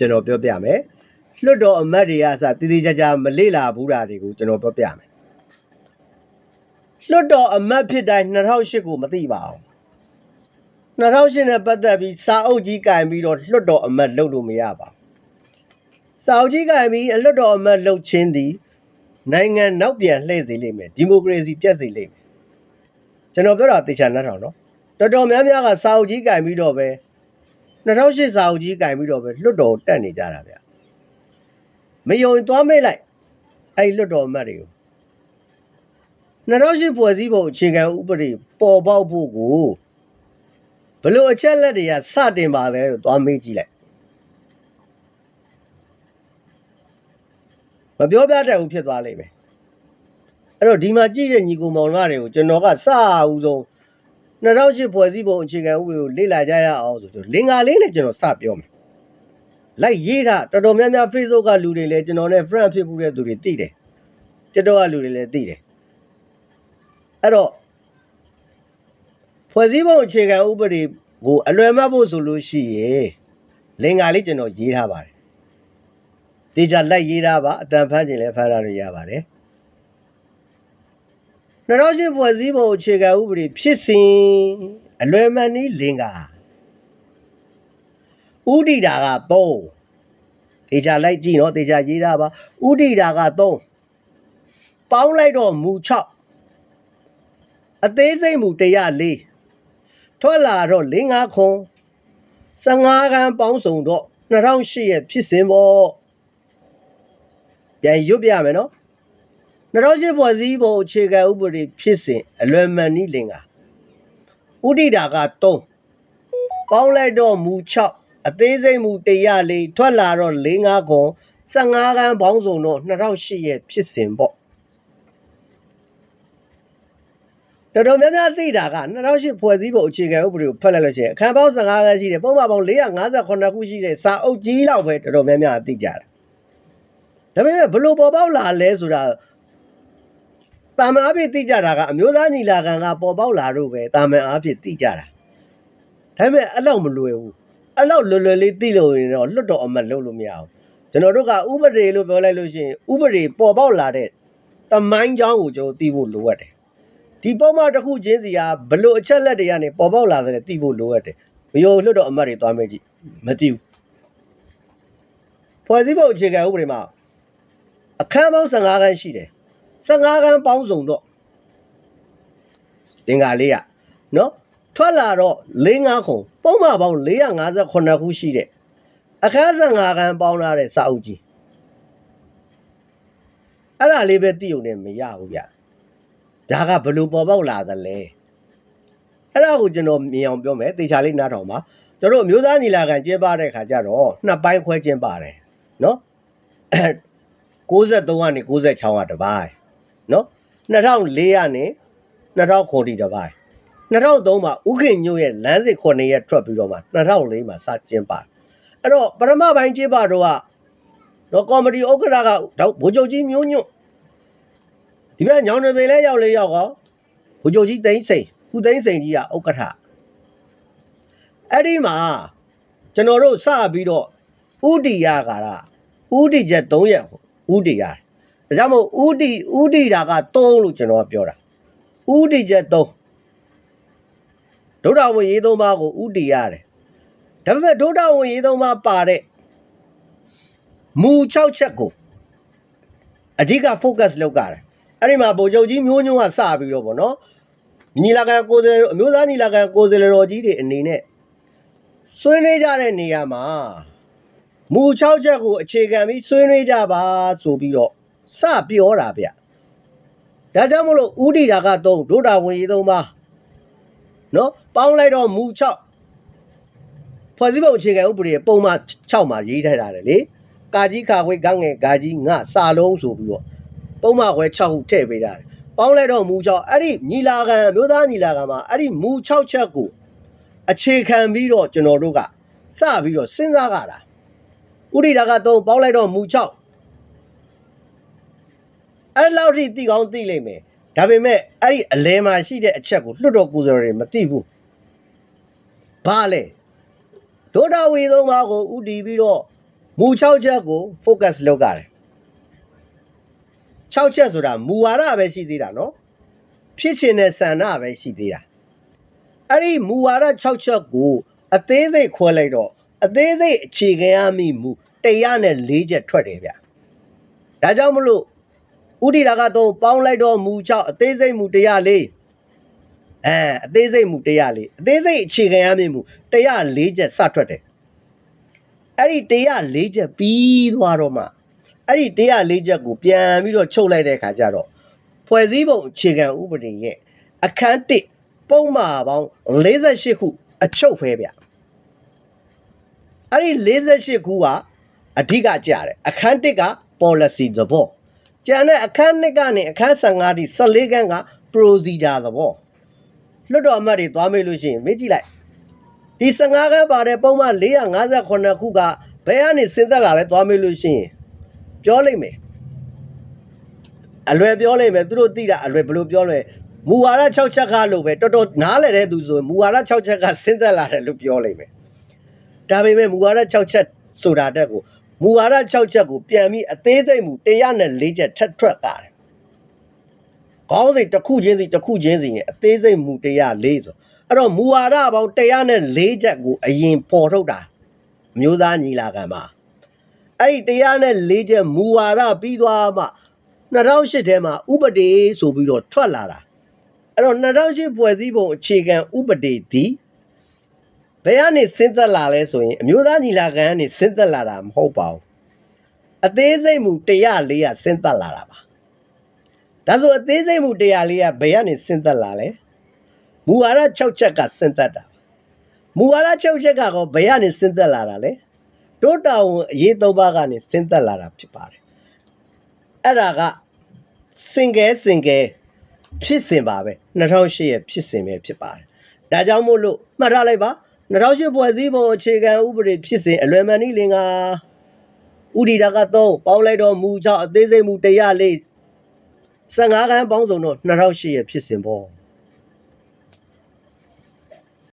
ကျွန်တော်ပြောပြမယ်လွတ်တော်အမတ်တွေကစတည်တည်ကြကြမလေ့လာဘူးတာတွေကိုကျွန်တော်ပြောပြမယ်လွတ်တော်အမတ်ဖြစ်တိုင်း2008ကိုမသိပါဘူး2008နဲ့ပတ်သက်ပြီးစာအုပ်ကြီးကင်ပြီးတော့လွတ်တော်အမတ်လုပ်လို့မရပါဘူးစာအုပ်ကြီးကင်ပြီးလွတ်တော်အမတ်လုပ်ချင်းသည်နိုင်ငံနောက်ပြန်လှည့်စေလိမ့်မယ်ဒီမိုကရေစီပြတ်စေလိမ့်မယ်ကျွန်တော်ပြောတာတေချာနှက်ထောင်နော်တော်တော်များများကစာအုပ်ကြီးကင်ပြီးတော့ပဲ 2008စာအုပ်ကြီးကင်ပြီးတော့ပဲလွတ်တော်တက်နေကြတာဗျမယုံရင်သွားမေးလိုက်အဲ့လွတ်တော်အမတ်တွေကို2008ဖွဲ့စည်းပုံအခြေခံဥပဒေပေါ်ပေါက်ဖို့ကိုဘလို့အချက်လက်တွေကစတင်ပါလဲလို့သွားမေးကြည့်လိုက်မပြောပြတတ်ဘူးဖြစ်သွားလိမ့်မယ်အဲ့တော့ဒီမှာကြည့်တဲ့ညီကိုမောင်မတွေကိုကျွန်တော်ကစအောင်ဆုံး 2008ဖွဲ့စည်းပုံအခြေခံဥပဒေကိုလေ့လာကြရအောင်ဆိုတော့လင်္ကာလေးနဲ့ကျွန်တော်စပြောမယ်လိုက်ရေးတာတော်တော်များများ Facebook ကလူတွေလည်းကျွန်တော်နဲ့ friend ဖြစ်မှုတဲ့သူတွေသိတယ် TikTok ကလူတွေလည်းသိတယ်အဲ့တော့ဖွဲ့စည်းပုံအခြေခံဥပဒေကိုအလွယ်မှတ်ဖို့ဆိုလို့ရှိရင်လင်္ကာလေးကျွန်တော်ရေးထားပါတယ်တေချာလိုက်ရေးထားပါအတန်ဖန်းခြင်းလည်းဖန်းထားလို့ရပါတယ် 2008ဖွဲ့စည်းပုံအခြေခံဥပဒေဖြစ်စဉ်အလွယ်မှန်နည်းလင်္ကာဥဒိတာက3တေချာလိုက်ကြည့်နော်တေချာရေးထားပါဥဒိတာက3ပေါင်းလိုက်တော့မူ6အသေးစိတ်မူ104ထွက်လာတော့5 5ခွန်15ခန်းပေါင်းစုံတော့2008ရဲ့ဖြစ်စဉ်ပေါ့ပြန်ရွတ်ပြမယ်နော် 2008ဖွဲ့စည်းပုံအခြေခံဥပဒေဖြစ်စဉ်အလွယ်မှန်နည်းလင်္ကာဥဒိတာက3ပေါင်းလိုက်တော့မူ6အသေးစိတ်မူ104ထွက်လာတော့5 5ခွန်15ခန်းပေါင်းစုံတော့2008ရဲ့ဖြစ်စဉ်ပေါ့တော်တော်များများသိတာက2008ဖွဲ့စည်းပုံအခြေခံဥပဒေကိုဖတ်လိုက်လို့ရှိရင်အခန်းပေါင်း15ခန်းရှိတယ်ပုံမှန်ပေါင်း458ခုရှိတယ်စာအုပ်ကြီးလောက်ပဲတော်တော်များများသိကြတာဒါပေမဲ့ဘလို့ပေါ်ပေါက်လာလဲဆိုတာ တာမန်အဖြစ်သိကြတာကအမျိုးသားညီလာခံကပေါ်ပေါက်လာတော့ပဲတာမန်အဖြစ်သိကြတာဒါပေမဲ့အဲ့လောက်မလွယ်ဘူးအဲ့လောက်လွယ်လွယ်လေးသိလို့ရင်တော့လွတ်တော်အမတ်လုပ်လို့မရဘူးကျွန်တော်တို့ကဥပဒေလို့ပြောလိုက်လို့ရှိရင်ဥပဒေပေါ်ပေါက်လာတဲ့တမိုင်းကြောင်းကိုကျွန်တော်သိဖို့လိုအပ်တယ်ဒီပုံမှန်တစ်ခုချင်းစီကဘလို့အချက်လက်တွေကနေပေါ်ပေါက်လာတဲ့သိဖို့လိုအပ်တယ်မယုံလွတ်တော်အမတ်တွေသွားမေးကြည့်မသိဘူးဖွဲ့စည်းပုံအခြေခံဥပဒေမှာအခန်းပေါင်း15ခန်းရှိတယ် 15ခန်းပေါင်းစုံတော့တင်္ဂါလေးရနော်ထွက်လာတော့၄၅ခုပုံမှန်ပေါင်း458ခုရှိတဲ့အခန်း15ခန်းပေါင်းလာတဲ့စာအုပ်ကြီးအဲ့ဒါလေးပဲသိုံနဲ့မရဘူးဗျဒါကဘယ်လိုပေါ်ပေါက်လာသလဲအဲ့ဒါကိုကျွန်တော်မြင်အောင်ပြောမယ်တေချာလေးနားထောင်ပါကျွန်တော်အမျိုးသားညီလာခံကျင်းပတဲ့ခါကျတော့နှစ်ပိုင်းခွဲကျင်းပါတယ်နော်63ကနေ96ကတပိုင်း နော်2004ကနေ2009တိတပိုင်း2003မှာဥခင်ညို့ရဲ့လမ်းစစ်9ရက်ထွက်ပြီးတော့မှ2004မှာစကျင်းပါအဲ့တော့ပထမပိုင်းကျင်းပတော့ကတော့ကော်မတီဥက္ကဋ္ဌကဗိုလ်ချုပ်ကြီးမျိုးညွန့်ဒီဘက်ညောင်နေပင်လဲရောက်လေရောက်ကောဗိုလ်ချုပ်ကြီးသိန်းစိန်ဦးသိန်းစိန်ကြီးကဥက္ကဋ္ဌအဲ့ဒီမှာကျွန်တော်တို့စပြီးတော့ဥတီရကလာဥတီချက်3ရက်ဥတီရတယ် ဒါကြောင့်မို့ဥတီဥတီတာက3လို့ကျွန်တော်ကပြောတာဥတီချက်3ဒုဒ္ဒဝင်ရေးသုံးပါးကိုဥတီရတယ်ဒါပေမဲ့ဒုဒ္ဒဝင်ရေးသုံးပါးပါတဲ့မူ6ချက်ကိုအဓိက focus လုပ်ကြတယ်အဲ့ဒီမှာဗိုလ်ချုပ်ကြီးမျိုးညွန့်ကစပြီးတော့ဗောနော်ညီလာခံကိုယ်စားလှယ်အမျိုးသားညီလာခံကိုယ်စားလှယ်တော်ကြီးတွေအနေနဲ့ဆွေးနွေးကြတဲ့နေရာမှာမူ6ချက်ကိုအခြေခံပြီးဆွေးနွေးကြပါဆိုပြီးတော့ စပြောတာဗျဒါကြောင့်မလို့ဥဒိတာက3ဒုတာဝင်ရေး3ပါနော်ပေါင်းလိုက်တော့မူ6ဖွဲ့စည်းပုံအခြေခံဥပဒေပုံမှန်6မှာရေးထားတာလေကာကြီးခါခွေးကငယ်ကာကြီးငါစာလုံးဆိုပြီးတော့ပုံမှန်ခွဲ6ခုထည့်ပေးတာတယ်ပေါင်းလိုက်တော့မူ6အဲ့ဒီညီလာခံမျိုးသားညီလာခံမှာအဲ့ဒီမူ6ချက်ကိုအခြေခံပြီးတော့ကျွန်တော်တို့ကစပြီးတော့စဉ်းစားကြတာဥရိဒါက3ပေါင်းလိုက်တော့မူ6 အဲ့လောက်ထိသိကောင်းသိလိမ့်မယ်ဒါပေမဲ့အဲ့ဒီအလဲမှာရှိတဲ့အချက်ကိုလွတ်တော်ကိုယ်စားတွေမသိဘူးဘာလဲဒုဒဝေသုံးပါးကိုဥတီပြီးတော့မမူ6ချက်ကို focus လုပ်ကြတယ်6ချက်ဆိုတာမူဝါဒပဲရှိသေးတာနော်ဖြစ်ချင်တဲ့ဆန္ဒပဲရှိသေးတာအဲ့ဒီမူဝါဒ6ချက်ကိုအသေးစိတ်ခွဲလိုက်တော့အသေးစိတ်အခြေခံရမိမူ104ချက်ထွက်တယ်ဗျဒါကြောင့်မလို့ ဥဒိရာကတော့ပေါင်းလိုက်တော့မူ6အသေးစိတ်မူ104အဲအသေးစိတ်မူ104အသေးစိတ်အခြေခံရမိမူ104ချက်စထွက်တယ်အဲ့ဒီ104ချက်ပြီးသွားတော့မှအဲ့ဒီ104ချက်ကိုပြန်ပြီးတော့ချုပ်လိုက်တဲ့ခါကျတော့ဖွဲ့စည်းပုံအခြေခံဥပဒေရဲ့အခန်း1ပုံမှားပေါင်း48ခုအချုပ်ဖဲဗျအဲ့ဒီ48ခုကအဓိကကြတယ်အခန်း1က policy သဘော ကျန်တဲ့အခန်း2ကနေအခန်း15ထိ14ခန်းက procedure သဘောလွတ်တော်အမတ်တွေသွားမေးလို့ရှိရင်မေးကြည့်လိုက်ဒီ15ခန်းပါတဲ့ပုံမှန်458ခုကဘယ်ကနေစဉ်သက်လာလဲသွားမေးလို့ရှိရင်ပြောလိုက်မယ်အလွယ်ပြောလိုက်မယ်သူတို့သိတာအလွယ်ဘယ်လိုပြောလဲမူဝါဒ6ချက်ကလို့ပဲတော်တော်နားလည်တဲ့သူဆိုရင်မူဝါဒ6ချက်ကစဉ်သက်လာတယ်လို့ပြောလိုက်မယ်ဒါပေမဲ့မူဝါဒ6ချက်ဆိုတာတက်ကို မူဝါဒ6ချက်ကိုပြန်ပြီးအသေးစိတ်မူ104ချက်ထပ်ထွက်တာတယ်ခေါင်းစဉ်တစ်ခုချင်းစီတစ်ခုချင်းစီနဲ့အသေးစိတ်မူ104ဆိုအဲ့တော့မူဝါဒပေါင်း104ချက်ကိုအရင်ပေါ်ထုတ်တာအမျိုးသားညီလာခံမှာအဲ့ဒီ104ချက်မူဝါဒပြီးသွားမှ2008ထဲမှာဥပဒေဆိုပြီးတော့ထွက်လာတာအဲ့တော့2008ဖွဲ့စည်းပုံအခြေခံဥပဒေသည် ဘယ်ကနေဆင်းသက်လာလဲဆိုရင်အမျိုးသားညီလာခံကနေဆင်းသက်လာတာမဟုတ်ပါဘူးအသေးစိတ်မူ104ကဆင်းသက်လာတာပါဒါဆိုအသေးစိတ်မူ104ကဘယ်ကနေဆင်းသက်လာလဲမူဝါဒ6ချက်ကဆင်းသက်တာမူဝါဒ6ချက်ကကောဘယ်ကနေဆင်းသက်လာတာလဲတိုးတောင်အရေးသုံးပါးကနေဆင်းသက်လာတာဖြစ်ပါတယ်အဲ့ဒါကစင်ကဲစင်ကဲဖြစ်စဉ်ပါပဲ2008ရဲ့ဖြစ်စဉ်ပဲဖြစ်ပါတယ်ဒါကြောင့်မို့လို့မှတ်ထားလိုက်ပါ 2008ဖွဲ့စည်းပုံအခြေခံဥပဒေဖြစ်စဉ်အလွယ်မှန်နည်းလင်ကဥဒီတာကတော့ပေါင်းလိုက်တော့မူ6အသေးစိတ်မူ104 15ခန်းပေါင်းစုံတော့2008ရဲ့ဖြစ်စဉ်ပေါ့